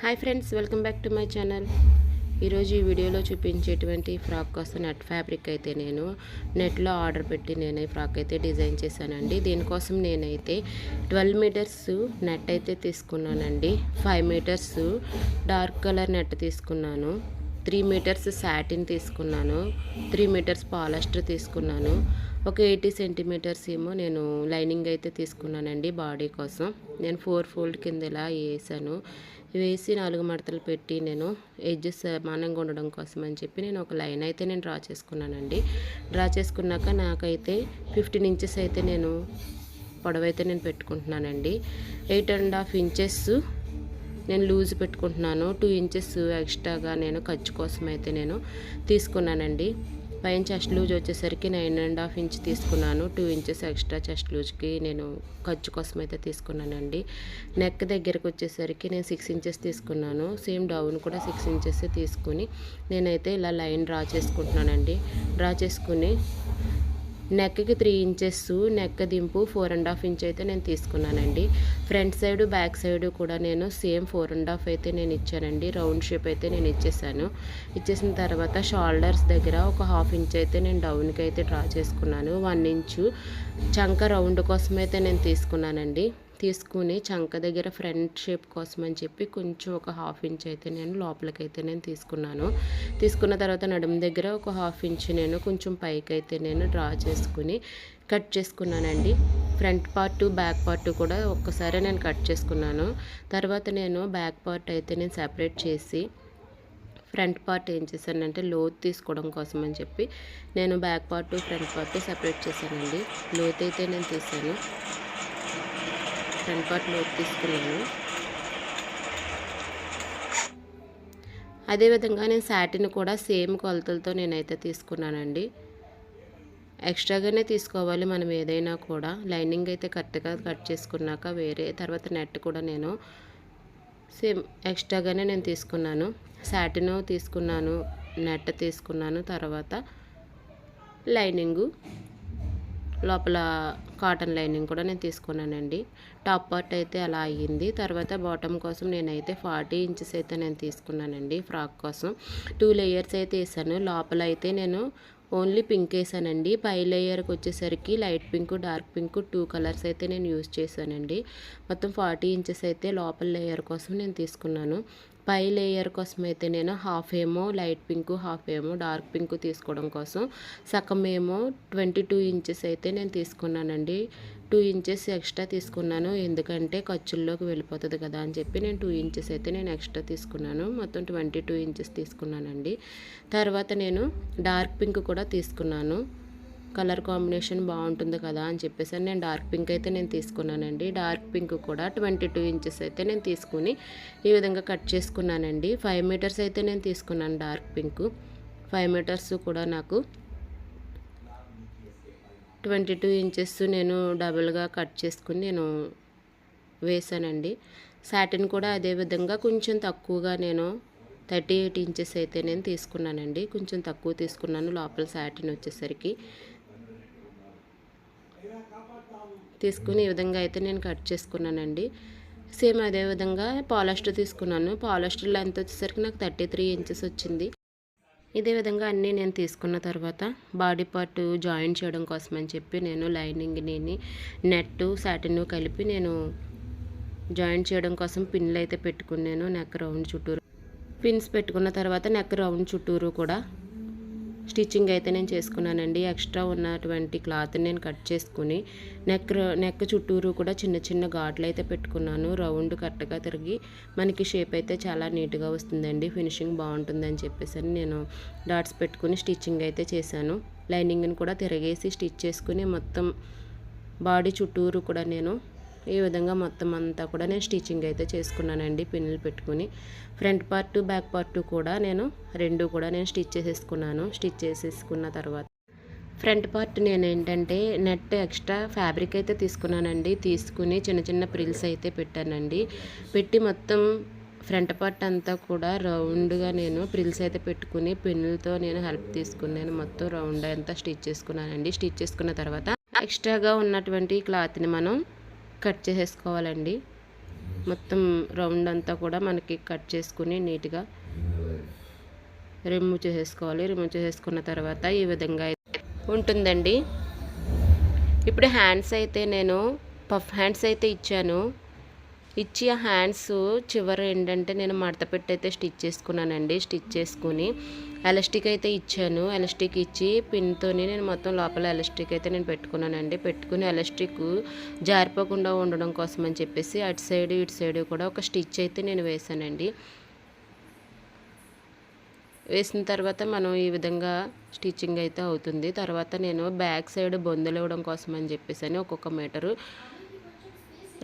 Hi friends welcome back to my channel. ఈరోజు ఈ వీడియోలో చూపించేటువంటి ఫ్రాక్ కోసం నెట్ ఫ్యాబ్రిక్ అయితే నేను నెట్లో ఆర్డర్ పెట్టి నేను ఈ ఫ్రాక్ అయితే డిజైన్ చేశానండి. దీనికోసం నేనైతే ట్వెల్వ్ మీటర్స్ నెట్ అయితే తీసుకున్నానండి. Five meters dark colour net తీసుకున్నాను. త్రీ మీటర్స్ శాటిన్ తీసుకున్నాను. త్రీ మీటర్స్ పాలస్టర్ తీసుకున్నాను. ఒక ఎయిటీ సెంటీమీటర్స్ ఏమో నేను లైనింగ్ అయితే తీసుకున్నానండి బాడీ కోసం. నేను ఫోర్ ఫోల్డ్ కింద ఇలా వేసాను. వేసి నాలుగు మడతలు పెట్టి నేను ఎడ్జెస్ సమానంగా ఉండడం కోసం అని చెప్పి నేను ఒక లైన్ అయితే నేను డ్రా చేసుకున్నానండి. డ్రా చేసుకున్నాక నాకైతే ఫిఫ్టీన్ ఇంచెస్ అయితే నేను పొడవైతే నేను పెట్టుకుంటున్నానండి. ఎయిట్ అండ్ హాఫ్ ఇంచెస్ నేను లూజ్ పెట్టుకుంటున్నాను. టూ ఇంచెస్ ఎక్స్ట్రాగా నేను ఖర్చు కోసం అయితే నేను తీసుకున్నానండి. పైన చెస్ట్ లూజ్ వచ్చేసరికి నైన్ అండ్ హాఫ్ ఇంచ్ తీసుకున్నాను. టూ ఇంచెస్ ఎక్స్ట్రా చెస్ట్ లూజ్కి నేను ఖర్చు కోసం అయితే తీసుకున్నానండి. నెక్ దగ్గరకు వచ్చేసరికి నేను సిక్స్ ఇంచెస్ తీసుకున్నాను. సేమ్ డౌన్ కూడా సిక్స్ ఇంచెస్ తీసుకుని నేనైతే ఇలా లైన్ డ్రా చేసుకుంటున్నానండి. డ్రా చేసుకుని నెక్కి త్రీ ఇంచెస్ నెక్ దింపు ఫోర్ అండ్ హాఫ్ ఇంచ్ అయితే నేను తీసుకున్నానండి. ఫ్రంట్ సైడ్ బ్యాక్ సైడ్ కూడా నేను సేమ్ ఫోర్ అండ్ హాఫ్ అయితే నేను ఇచ్చానండి. రౌండ్ షేప్ అయితే నేను ఇచ్చేసాను. ఇచ్చేసిన తర్వాత షోల్డర్స్ దగ్గర ఒక హాఫ్ ఇంచ్ అయితే నేను డౌన్కి అయితే డ్రా చేసుకున్నాను. వన్ ఇంచు చంక రౌండ్ కోసం అయితే నేను తీసుకున్నానండి. తీసుకుని చంక దగ్గర ఫ్రంట్ షేప్ కోసం అని చెప్పి కొంచెం ఒక హాఫ్ ఇంచ్ అయితే నేను లోపలికైతే నేను తీసుకున్నాను. తీసుకున్న తర్వాత నడుము దగ్గర ఒక హాఫ్ ఇంచ్ నేను కొంచెం పైకి అయితే నేను డ్రా చేసుకుని కట్ చేసుకున్నానండి. ఫ్రంట్ పార్ట్ బ్యాక్ పార్ట్ కూడా ఒక్కసారి నేను కట్ చేసుకున్నాను. తర్వాత నేను బ్యాక్ పార్ట్ అయితే నేను సెపరేట్ చేసి ఫ్రంట్ పార్ట్ ఏం చేశానంటే లోత్ తీసుకోవడం కోసం అని చెప్పి నేను back part front part separate చేశానండి. లోత్ అయితే నేను తీసాను. ఫ్రంట్ పార్ట్ లోతు తీసుకున్నాను. అదేవిధంగా నేను శాటిన్ కూడా సేమ్ కొలతలతో నేనైతే తీసుకున్నానండి. ఎక్స్ట్రాగానే తీసుకోవాలి మనం ఏదైనా కూడా. లైనింగ్ అయితే కరెక్ట్గా కట్ చేసుకున్నాక వేరే తర్వాత నెట్ కూడా నేను సేమ్ ఎక్స్ట్రాగానే నేను తీసుకున్నాను. శాటిన్ తీసుకున్నాను నెట్ తీసుకున్నాను తర్వాత లైనింగు లోపల కాటన్ లైనింగ్ కూడా నేను తీసుకున్నానండి. టాప్ పార్ట్ అయితే అలా అయ్యింది. తర్వాత బాటమ్ కోసం నేనైతే ఫార్టీ ఇంచెస్ అయితే నేను తీసుకున్నానండి ఫ్రాక్ కోసం. టూ లేయర్స్ అయితే వేసాను. లోపల అయితే నేను ఓన్లీ పింక్ వేసానండి. పై లేయర్కి వచ్చేసరికి light pink dark pink two colours అయితే నేను యూజ్ చేశానండి. మొత్తం ఫార్టీ ఇంచెస్ అయితే లోపల లేయర్ కోసం నేను తీసుకున్నాను. పై లేయర్ కోసం అయితే నేను హాఫ్ ఏమో లైట్ పింక్ హాఫ్ ఏమో డార్క్ పింక్ తీసుకోవడం కోసం. సగం ఏమో ట్వంటీ టూ ఇంచెస్ అయితే నేను తీసుకున్నానండి. టూ ఇంచెస్ ఎక్స్ట్రా తీసుకున్నాను. ఎందుకంటే ఖర్చుల్లోకి వెళ్ళిపోతుంది కదా అని చెప్పి నేను టూ ఇంచెస్ అయితే నేను ఎక్స్ట్రా తీసుకున్నాను. మొత్తం ట్వంటీ టూ ఇంచెస్ తీసుకున్నానండి. తర్వాత నేను డార్క్ పింక్ కూడా తీసుకున్నాను. కలర్ కాంబినేషన్ బాగుంటుంది కదా అని చెప్పేసి నేను డార్క్ పింక్ అయితే నేను తీసుకున్నానండి. డార్క్ పింక్ కూడా ట్వంటీ టూ ఇంచెస్ అయితే నేను తీసుకుని ఈ విధంగా కట్ చేసుకున్నానండి. ఫైవ్ మీటర్స్ అయితే నేను తీసుకున్నాను డార్క్ పింక్. ఫైవ్ మీటర్స్ కూడా నాకు ట్వంటీ టూ ఇంచెస్ నేను డబుల్గా కట్ చేసుకుని నేను వేసానండి. సాటిన్ కూడా అదే విధంగా కొంచెం తక్కువగా నేను థర్టీ ఎయిట్ ఇంచెస్ అయితే నేను తీసుకున్నానండి. కొంచెం తక్కువ తీసుకున్నాను లోపల సాటిన్ వచ్చేసరికి. తీసుకుని ఈ విధంగా అయితే నేను కట్ చేసుకున్నానండి. సేమ్ అదే విధంగా పాలస్టర్ తీసుకున్నాను. పాలస్టర్ లెంత్ వచ్చేసరికి నాకు థర్టీ త్రీ ఇంచెస్ వచ్చింది. ఇదే విధంగా అన్నీ నేను తీసుకున్న తర్వాత బాడీ పార్ట్ జాయిన్ చేయడం కోసం అని చెప్పి నేను లైనింగ్ని నెట్ సాటిన్ కలిపి నేను జాయిన్ చేయడం కోసం పిన్లు అయితే పెట్టుకున్నాను నెక్ రౌండ్ చుట్టూరు. పిన్స్ పెట్టుకున్న తర్వాత నెక్ రౌండ్ చుట్టూరు కూడా స్టిచ్చింగ్ అయితే నేను చేసుకున్నానండి. ఎక్స్ట్రా ఉన్నటువంటి క్లాత్ని నేను కట్ చేసుకుని నెక్ నెక్ చుట్టూరు కూడా చిన్న చిన్న ఘాట్లు అయితే పెట్టుకున్నాను. రౌండ్ కరెక్ట్గా తిరిగి మనకి షేప్ అయితే చాలా నీట్గా వస్తుందండి. ఫినిషింగ్ బాగుంటుందని చెప్పేసి నేను డాట్స్ పెట్టుకుని స్టిచ్చింగ్ అయితే చేశాను. లైనింగ్ని కూడా తిరగేసి స్టిచ్ చేసుకుని మొత్తం బాడీ చుట్టూరు కూడా నేను ఈ విధంగా మొత్తం అంతా కూడా నేను స్టిచ్చింగ్ అయితే చేసుకున్నానండి పిన్నులు పెట్టుకుని. ఫ్రంట్ పార్ట్ బ్యాక్ పార్ట్ కూడా నేను రెండు కూడా నేను స్టిచ్ చేసేసుకున్నాను. స్టిచ్ చేసేసుకున్న తర్వాత ఫ్రంట్ పార్ట్ నేను ఏంటంటే నెట్ ఎక్స్ట్రా ఫ్యాబ్రిక్ అయితే తీసుకున్నానండి. తీసుకుని చిన్న చిన్న ప్రిల్స్ అయితే పెట్టానండి. పెట్టి మొత్తం ఫ్రంట్ పార్ట్ అంతా కూడా రౌండ్గా నేను ప్రిల్స్ అయితే పెట్టుకుని పెన్నులతో నేను హెల్ప్ తీసుకున్నాను మొత్తం రౌండ్ అంతా స్టిచ్ చేసుకున్నానండి. స్టిచ్ చేసుకున్న తర్వాత ఎక్స్ట్రాగా ఉన్నటువంటి క్లాత్ని మనం కట్ చేసేసుకోవాలండి. మొత్తం రౌండ్ అంతా కూడా మనకి కట్ చేసుకుని నీట్గా రిమూవ్ చేసేసుకోవాలి. రిమూవ్ చేసేసుకున్న తర్వాత ఈ విధంగా అయితే ఉంటుందండి. ఇప్పుడు హ్యాండ్స్ అయితే నేను పఫ్ హ్యాండ్స్ అయితే ఇచ్చాను. ఇచ్చి ఆ హ్యాండ్స్ చివర ఏంటంటే నేను మడత పెట్టి అయితే స్టిచ్ చేసుకున్నానండి. స్టిచ్ చేసుకుని ఎలాస్టిక్ అయితే ఇచ్చాను. ఎలాస్టిక్ ఇచ్చి పిన్తోని నేను మొత్తం లోపల ఎలాస్టిక్ అయితే నేను పెట్టుకున్నానండి. పెట్టుకుని ఎలాస్టిక్ జారిపోకుండా ఉండడం కోసం అని చెప్పేసి అటు సైడ్ ఇటు సైడ్ కూడా ఒక స్టిచ్ అయితే నేను వేసానండి వేసిన తర్వాత మనం ఈ విధంగా స్టిచ్చింగ్ అయితే అవుతుంది. తర్వాత నేను బ్యాక్ సైడ్ బొందలు ఇవ్వడం కోసం అని చెప్పేసి ఒక్కొక్క మీటరు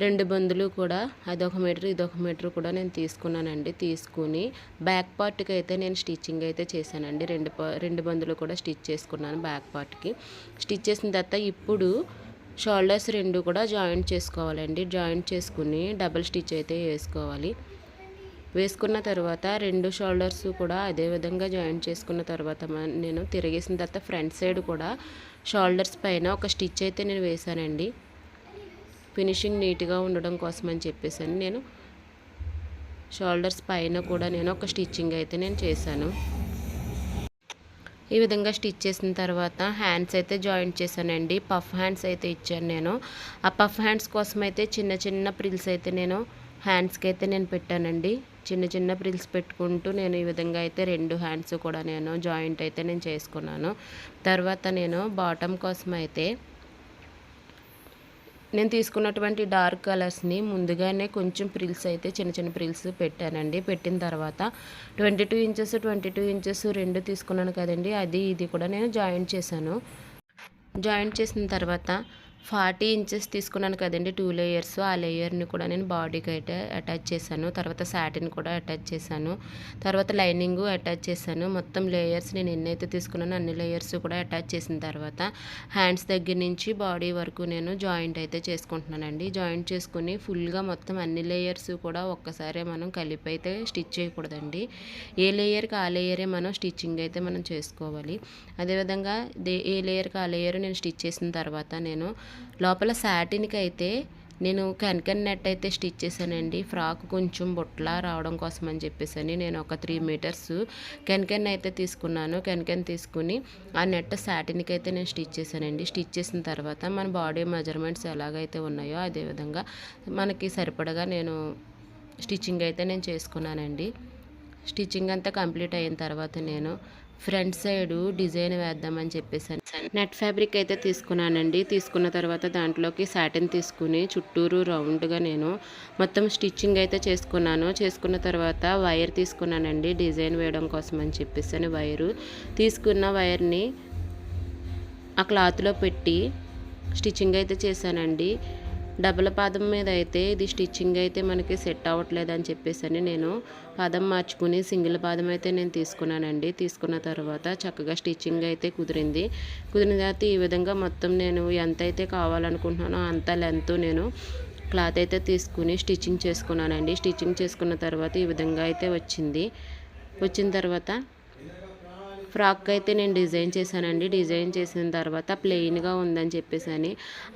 రెండు బందులు కూడా అదొక మీటర్ ఇదొక మీటర్ కూడా నేను తీసుకున్నానండి. తీసుకుని బ్యాక్ పార్ట్కి అయితే నేను స్టిచ్చింగ్ అయితే చేశానండి. రెండు రెండు బందులు కూడా స్టిచ్ చేసుకున్నాను బ్యాక్ పార్ట్కి. స్టిచ్ చేసిన తర్వాత ఇప్పుడు షోల్డర్స్ రెండు కూడా జాయింట్ చేసుకోవాలండి. జాయింట్ చేసుకుని డబుల్ స్టిచ్ అయితే వేసుకోవాలి. వేసుకున్న తర్వాత రెండు షోల్డర్స్ కూడా అదే విధంగా జాయింట్ చేసుకున్న తర్వాత నేను తిరిగేసిన తర్వాత ఫ్రంట్ సైడ్ కూడా షోల్డర్స్ పైన ఒక స్టిచ్ అయితే నేను వేసానండి ఫినిషింగ్ నీట్గా ఉండడం కోసం అని చెప్పేసి నేను షోల్డర్స్ పైన కూడా నేను ఒక స్టిచ్చింగ్ అయితే నేను చేశాను. ఈ విధంగా స్టిచ్ చేసిన తర్వాత హ్యాండ్స్ అయితే జాయింట్ చేశానండి. పఫ్ హ్యాండ్స్ అయితే ఇచ్చాను నేను. ఆ పఫ్ హ్యాండ్స్ కోసం అయితే చిన్న చిన్న ప్రిల్స్ అయితే నేను హ్యాండ్స్కి అయితే నేను పెట్టానండి. చిన్న చిన్న ప్రిల్స్ పెట్టుకుంటూ నేను ఈ విధంగా అయితే రెండు హ్యాండ్స్ కూడా నేను జాయింట్ అయితే నేను చేసుకున్నాను. తర్వాత నేను బాటమ్ కోసం అయితే నేను తీసుకున్నటువంటి డార్క్ కలర్స్ని ముందుగానే కొంచెం ప్రిల్స్ అయితే చిన్న చిన్న ప్రిల్స్ పెట్టానండి. పెట్టిన తర్వాత twenty two inches twenty two inches రెండు తీసుకున్నాను కదండి. అది ఇది కూడా నేను జాయింట్ చేశాను. జాయింట్ చేసిన తర్వాత ఫార్టీ ఇంచెస్ తీసుకున్నాను కదండి టూ లేయర్స్ ఆ లేయర్ని కూడా నేను బాడీకి అయితే అటాచ్ చేశాను. తర్వాత శాటిన్ కూడా అటాచ్ చేశాను. తర్వాత లైనింగ్ అటాచ్ చేశాను. మొత్తం లేయర్స్ నేను ఎన్నైతే తీసుకున్నానో అన్ని లేయర్స్ కూడా అటాచ్ చేసిన తర్వాత హ్యాండ్స్ దగ్గర నుంచి బాడీ వరకు నేను జాయింట్ అయితే చేసుకుంటున్నానండి. జాయింట్ చేసుకుని ఫుల్గా మొత్తం అన్ని లేయర్స్ కూడా ఒక్కసారి మనం కలిపి అయితే స్టిచ్ చేయకూడదండి. ఏ లేయర్కి ఆ లేయరే మనం స్టిచ్చింగ్ అయితే మనం చేసుకోవాలి. అదేవిధంగా ఏ లేయర్కి ఆ లేయర్ నేను స్టిచ్ చేసిన తర్వాత నేను లోపల శాటిన్కి అయితే నేను కెన్కెన్ నెట్ అయితే స్టిచ్ చేశానండి. ఫ్రాక్ కొంచెం బొట్ల రావడం కోసం అని చెప్పేసి నేను ఒక త్రీ మీటర్స్ కెన్కెన్ అయితే తీసుకున్నాను. కెన్కెన్ తీసుకుని ఆ నెట్ శాటిన్కి అయితే నేను స్టిచ్ చేశానండి. స్టిచ్ చేసిన తర్వాత మన బాడీ మెజర్మెంట్స్ ఎలాగైతే ఉన్నాయో అదేవిధంగా మనకి సరిపడగా నేను స్టిచ్చింగ్ అయితే నేను చేసుకున్నానండి. స్టిచ్చింగ్ అంతా కంప్లీట్ అయిన తర్వాత నేను ఫ్రంట్ సైడ్ డిజైన్ వేద్దామని చెప్పేసి నెట్ ఫ్యాబ్రిక్ అయితే తీసుకున్నానండి. తీసుకున్న తర్వాత దాంట్లోకి సాటిన్ తీసుకుని చుట్టూరు రౌండ్గా నేను మొత్తం స్టిచ్చింగ్ అయితే చేసుకున్నాను. చేసుకున్న తర్వాత వైర్ తీసుకున్నానండి. డిజైన్ వేయడం కోసం అని చెప్పేసి వైరు. తీసుకున్న వైర్ని ఆ క్లాత్లో పెట్టి స్టిచ్చింగ్ అయితే చేశానండి. డబుల్ పాదం మీద అయితే ఇది స్టిచ్చింగ్ అయితే మనకి సెట్ అవ్వట్లేదు అని చెప్పేసి నేను పాదం మార్చుకుని సింగిల్ పాదం అయితే నేను తీసుకున్నానండి. తీసుకున్న తర్వాత చక్కగా స్టిచ్చింగ్ అయితే కుదిరింది. కుదిరిన తర్వాత ఈ విధంగా మొత్తం నేను ఎంత అయితే కావాలనుకుంటున్నానో అంత లెంత్ నేను క్లాత్ అయితే తీసుకుని స్టిచ్చింగ్ చేసుకున్నానండి. స్టిచ్చింగ్ చేసుకున్న తర్వాత ఈ విధంగా అయితే వచ్చింది. వచ్చిన తర్వాత ఫ్రాక్ అయితే నేను డిజైన్ చేశానండి. డిజైన్ చేసిన తర్వాత ప్లెయిన్గా ఉందని చెప్పేసి అని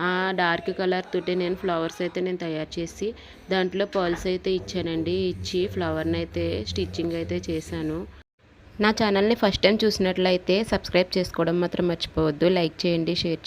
ఆ డార్క్ కలర్ తోటి నేను ఫ్లవర్స్ అయితే నేను తయారు చేసి దాంట్లో పర్ల్స్ అయితే ఇచ్చానండి. ఇచ్చి ఫ్లవర్ని అయితే స్టిచ్చింగ్ అయితే చేశాను. నా ఛానల్ని ఫస్ట్ టైం చూసినట్లయితే సబ్స్క్రైబ్ చేసుకోవడం మాత్రం మర్చిపోవద్దు. లైక్ చేయండి షేర్ చేయండి.